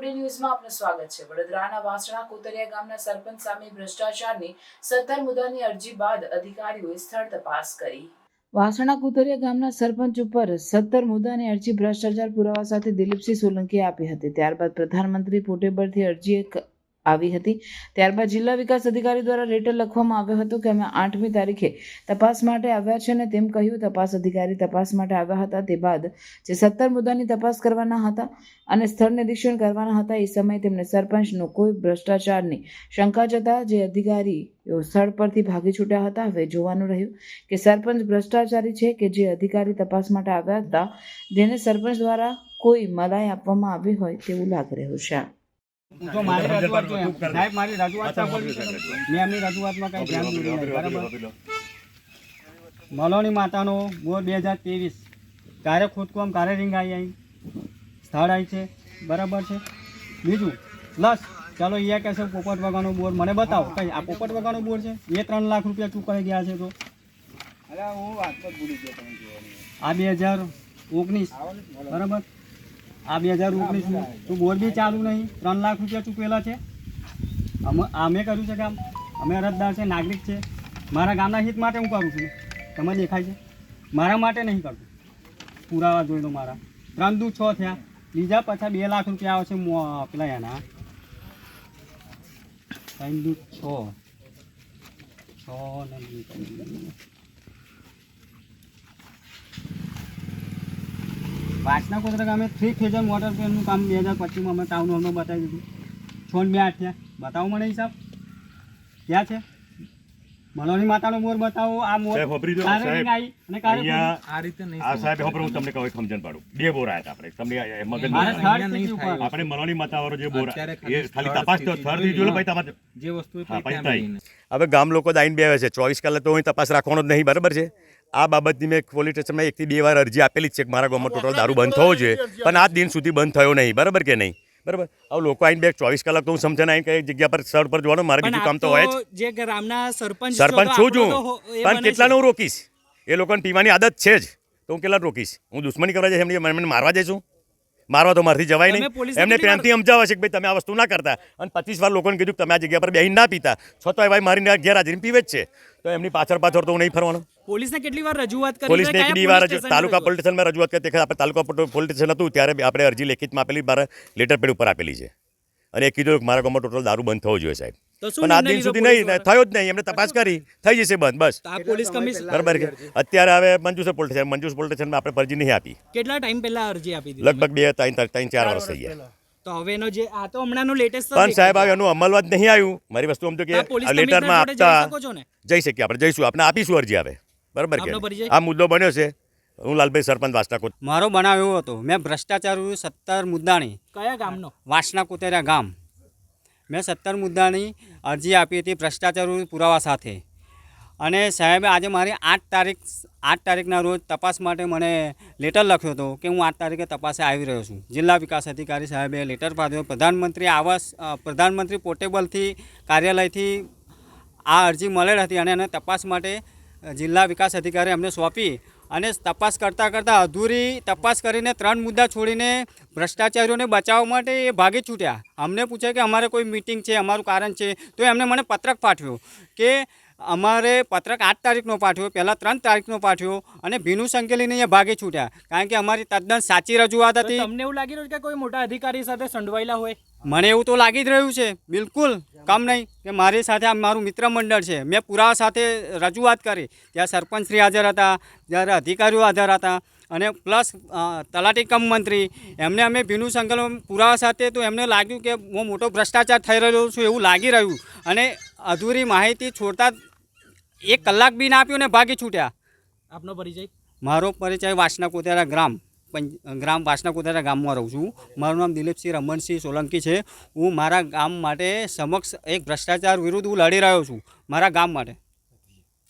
Today ન્યૂઝમાં આપનું સ્વાગત છે. વડોદરાના વાસણા કોતરિયા ગામના સરપંચ સામે ભ્રષ્ટાચારની સત્તર મુદ્દાની અરજી બાદ અધિકારીઓએ સ્થળ તપાસ કરી. વાસણા કુતરિયા ગામના સરપંચ ઉપર સત્તર મુદ્દાની અરજી ભ્રષ્ટાચાર પુરાવા સાથે દિલીપસિંહ સોલંકીએ આપી હતી. ત્યારબાદ પ્રધાનમંત્રી પોર્ટેબલથી અરજી આવી હતી. ત્યારબાદ જિલ્લા વિકાસ અધિકારી દ્વારા લેટર લખવામાં આવ્યો હતો કે અમે આઠમી તારીખે તપાસ માટે આવ્યા છે અને તેમ કહ્યું, તપાસ અધિકારી તપાસ માટે આવ્યા હતા. તે બાદ જે સત્તર મુદ્દાની તપાસ કરવાના હતા અને સ્થળ નિરીક્ષણ કરવાના હતા, એ સમયે તેમને સરપંચનો કોઈ ભ્રષ્ટાચારની શંકા જતા જે અધિકારીઓ સ્થળ પરથી ભાગી છૂટ્યા હતા, હવે જોવાનું રહ્યું કે સરપંચ ભ્રષ્ટાચારી છે કે જે અધિકારી તપાસ માટે આવ્યા હતા, જેને સરપંચ દ્વારા કોઈ મલાઈ આપવામાં આવી હોય તેવું લાગી રહ્યું છે. જો મારી રજૂઆત જો એમ. સાહેબ મારી રજૂઆત સાંભળવી છે મેં એમની રજૂઆતમાં કંઈ ધ્યાન દીધું નહીં બરાબર મલોની માતાનો બોર બે હજાર ત્રેવીસ. ક્યારે ખોદકામ ક્યારે રીંગ આવી આવી સ્થળ આવી છે. બરાબર છે. બીજું પ્લસ ચાલો અહીંયા કહેશે પોપટ વગાનો બોર. મને બતાવો કઈ આ પોપટ વગાનો બોર છે? એ ત્રણ લાખ રૂપિયા ચૂકવાઈ ગયા છે તો? આ બે હજાર ઓગણીસ. બરાબર? આ બે હજાર ઓગણીસનું તો બોર બી ચાલુ નહીં. ત્રણ લાખ રૂપિયા ચૂકવેલા છે. અમે અમે કર્યું છે કામ. અમે અરજદાર છે, નાગરિક છે. મારા ગામના હિત માટે હું કરું છું. તમે દેખાય છે. મારા માટે નહીં કરતું. પુરાવા જોઈ લો મારા. ત્રણ દુ છ થયા. બીજા પાછા બે લાખ રૂપિયા આવશે મો- પેલા એના. ત્રણ દુ છ. છ ને બે ત્રણ. વાસના કોતરા ગામે થ્રી ફેઝર મોટર પેનનું કામ બે હજાર પચીસમાં અમે ટાઉન હોલમાં બતાવી દીધું. છ ને બે આઠ બતાવો મને હિસાબ. ક્યાં છે? મલોની માતાનો મોર બતાવો. આ મોર સાહેબ, હોભરી દો, સાહેબ. અને કારે આ રીતે નહીં આ સાહેબ હવે હું તમને કહું સમજણ પાડું. બે બોર આયા આપણે. તમને મગજ મારે થર્ડ નહીં ઉપર. આપણે મરવાની માતાવાળો જે બોર એ ખાલી તપાસ તો સ્થિતિ થર્ડથી જોઈ લો ભાઈ તમારે. જે વસ્તુ. હવે ગામ લોકો દાઈન બેવે છે. ચોવીસ કલાક તો હું તપાસ રાખવાનો જ નહીં બરાબર છે? આ બાબતની મેં પોલીસ સ્ટેશનમાં એકથી બે વાર અરજી આપેલી જ છે કે મારા ગામમાં ટોટલ દારૂ બંધ થવો જોઈએ. પણ આજ દિન સુધી બંધ થયો નહીં. બરાબર કે નહીં? બરાબર? હવે લોકો આઈને બે ચોવીસ કલાક તો હું સમજે નહીં કઈ જગ્યા પર સ્થળ પર જોવાનું મારે બીજું કામ તો હોય જ. જે ગ્રામના સરપંચ સરપંચ છું છું. પણ કેટલાને હું રોકીશ? એ લોકોને પીવાની આદત છે જ. તો હું કેટલા રોકીશ? હું દુશ્મની કરવા જઈશ એમને મને મારવા જઈશું? મારવા તો મારથી જવાય નહીં. એમને પ્રેમથી સમજાવે છે કે ભાઈ તમે આ વસ્તુ ના કરતા. અને પચીસ વાર લોકોને કીધું કે તમે આ જગ્યા પર બેહીને ના પીતા. છતાં ભાઈ મારી ગેરહાજરી પીવે જ છે. તો એમની પાછળ પાછળ તો હું નહીં ફરવાનો. પોલીસને કેટલી વાર રજૂઆત કરી પોલીસને કેટલી વાર તાલુકા? પોલીસ સ્ટેશનમાં રજૂઆત કરી. આપણે તાલુકા પોલીસ સ્ટેશન હતું ત્યારે આપણે અરજી લેખિતમાં આપેલી મારે લેટર પેડ ઉપર આપેલી છે. અને એ કીધું કે મારા ગામમાં ટોટલ દારૂ બંધ થવો જોઈએ સાહેબ. તો પણ આ દિન સુધી નહીં થયો જ નહીં એમને તપાસ કરી. થઈ જશે બંધ બસ. પોલીસ કમિશનર બરાબર છે. અત્યારે હવે Manjusar police station Manjusar police સ્ટેશનમાં આપણે ફરજી નહીં આપી. કેટલા ટાઈમ પહેલા અરજી આપી લગભગ બે ત્રણ ત્રણ ત્રણ ચાર વર્ષ થઈ ગયા. તો હવેનો જે આ તો હમણાંનું લેટેસ્ટ પણ સાહેબ હવે એનું અમલવાદ નહીં આવ્યું. મારી વસ્તુ સમજો કે આ પોલીસ આ લેટરમાં જઈ આપતા શકીએ આપણે જઈશું. આપણે આપીશું અરજી આવે બરાબર કે આ મુદ્દો બન્યો છે. હું લાલભાઈ સરપંચ વાસનાકોટ મારો બનાવ એવો હતો. મેં ભ્રષ્ટાચાર સત્તર મુદ્દાની કયા ગામનો? વાસના કોતેરા ગામ. મેં સત્તર મુદ્દાની અરજી આપી હતી ભ્રષ્ટાચાર પુરાવા સાથે. અને સાહેબે આજે મારી આઠ તારીખ, આઠ તારીખના રોજ તપાસ માટે મને લેટર લખ્યો હતો કે હું આઠ તારીખે તપાસે આવી રહ્યો છું. જિલ્લા વિકાસ અધિકારી સાહેબે લેટર પાડ્યો પ્રધાનમંત્રી આવાસ પ્રધાનમંત્રી પોર્ટેબલથી, કાર્યાલયથી આ અરજી મળેલ હતી અને એને તપાસ માટે જિલ્લા વિકાસ અધિકારી અમને સોંપી અને તપાસ કરતાં કરતાં અધૂરી તપાસ કરીને ત્રણ મુદ્દા છોડીને ભ્રષ્ટાચારીઓને બચાવવા માટે એ ભાગી છૂટ્યા. અમને પૂછે કે અમારે કોઈ મિટિંગ છે અમારું કારણ છે. તો એમને મને પત્રક પાઠવ્યો કે અમારે પત્રક આઠ તારીખનો પાઠવ્યો પહેલાં ત્રણ તારીખનો પાઠવ્યો અને ભીનું સંકેલીને એ ભાગે છૂટ્યા. કારણ કે અમારી તદ્દન સાચી રજૂઆત હતી. તમને એવું લાગી રહ્યું કે કોઈ મોટા અધિકારી સાથે સંડવાયેલા હોય? મને એવું તો લાગી જ રહ્યું છે બિલકુલ. કામ નહીં કે મારી સાથે આ મારું મિત્ર મંડળ છે. મેં પુરાવા સાથે રજૂઆત કરી. ત્યાં સરપંચશ્રી હાજર હતા જ્યારે અધિકારીઓ હાજર હતા અને પ્લસ તલાટી કમ મંત્રી. એમને અમે ભીનું સંકલન પુરાવા સાથે તો એમને લાગ્યું કે હું મોટો ભ્રષ્ટાચાર થઈ રહ્યો છું એવું લાગી રહ્યું. અને અધૂરી માહિતી છોડતા એક કલાક બી ના આપ્યું ને ભાગી છૂટ્યા. આપનો પરિચય? મારો પરિચય વાસના કોતેરા ગ્રામ. ગ્રામ વાસના કુતરા ગામમાં રહું છું. મારું નામ દિલીપસિંહ રમણસિંહ સોલંકી છે. હું મારા ગામ માટે સમક્ષ એક ભ્રષ્ટાચાર વિરુદ્ધ હું લડી રહ્યો છું. મારા ગામ માટે.